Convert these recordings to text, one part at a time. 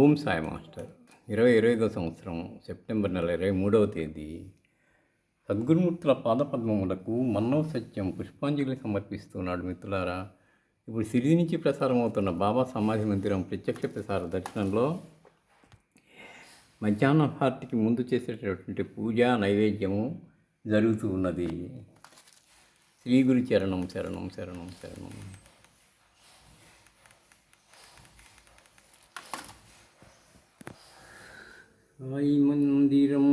Om Sai master. ఇరవై ఇరవైదవ సంవత్సరం September నెల ఇరవై మూడవ తేదీ. సద్గురుమూర్తుల పాదపద్మములకు మన్నవ సత్యం పుష్పాంజలి సమర్పిస్తున్నాడు మిత్రులారా. ఇప్పుడు సిరి నుంచి ప్రసారం అవుతున్న బాబా సమాధి మందిరం ప్రత్యక్ష ప్రసార దర్శనంలో మధ్యాహ్న హార్తికి ముందు చేసేటటువంటి పూజ నైవేద్యము జరుగుతూ ఉన్నది. శ్రీ గురు చరణం శరణం శరణం శరణం. साई मन्दिरं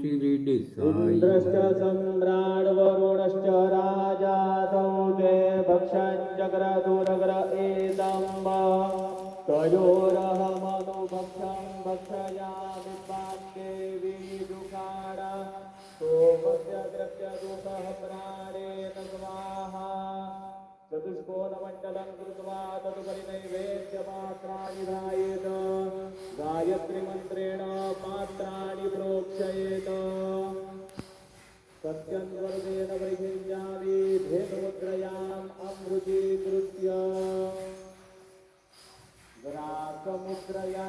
शिरिडि इन्द्रश्च सम्राड्वरुणश्च राजा दौते भक्षञ्चक्रदुरग्र एदम्ब तयोरहमनुभक्षं भक्षयामि पाण्डेवी दुकाड सोमस्य द्रव्यदुतः प्राणेन चतुष्कोणमण्डलं कृत्वा तदुपरि नैवेद्यपात्राणि गायत्रीमन्त्रेण पूजयेत प्रत्यन्वर्गेण परिगृह्णामि भेदमुद्रयाम् अमृजीकृत्य। विराटमुद्रया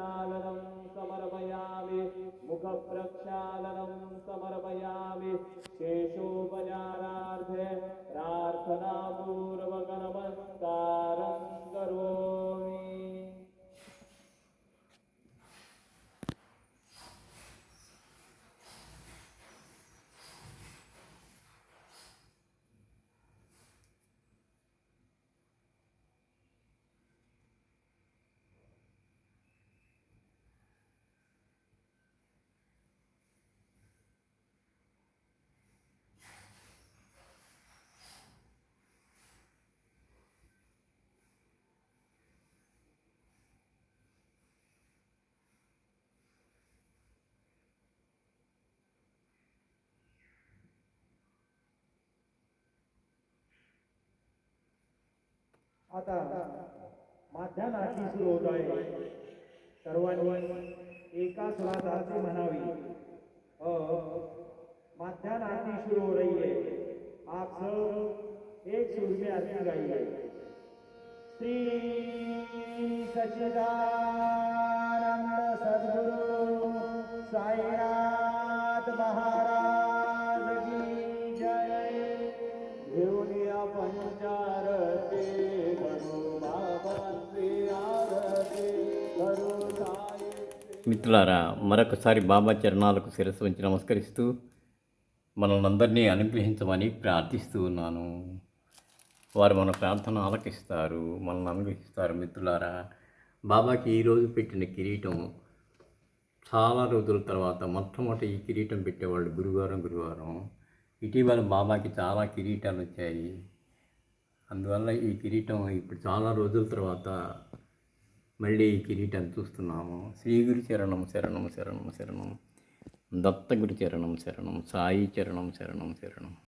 हस्तप्रक्षालनं समर्पयामि मुखप्रक्षालनं समर्पयामि शेषोपचारार्थे आता माध्यान आरती सुरू होत आहे सर्वांनी एका सुरात आरती म्हणावी अ माध्यान आरती शुरू हो रही है. आप सब एक सुर में आरती गाई गाइए श्री सच्चिदानंद या पंचारते करू बाबा श्री आरती करू साई మిత్రులారా మరొకసారి బాబా చరణాలకు శిరస్సు వంచి నమస్కరిస్తూ మనల్ని అందరినీ అనుగ్రహించమని ప్రార్థిస్తూ ఉన్నాను వారు మన ప్రార్థన ఆలకిస్తారు మనల్ని అనుగ్రహిస్తారు మిత్రులారా బాబాకి ఈరోజు పెట్టిన కిరీటం చాలా రోజుల తర్వాత మొట్టమొదటి ఈ కిరీటం పెట్టేవాళ్ళు గురువారం గురువారం ఇటీవల బాబాకి చాలా కిరీటాలు వచ్చాయి అందువల్ల ఈ కిరీటం ఇప్పుడు చాలా రోజుల తర్వాత మళ్ళీ ఈ కిరీటం చూస్తున్నాము. శ్రీ గురు చరణం శరణం శరణం శరణం దత్తగురు చరణం శరణం సాయి చరణం శరణం శరణం.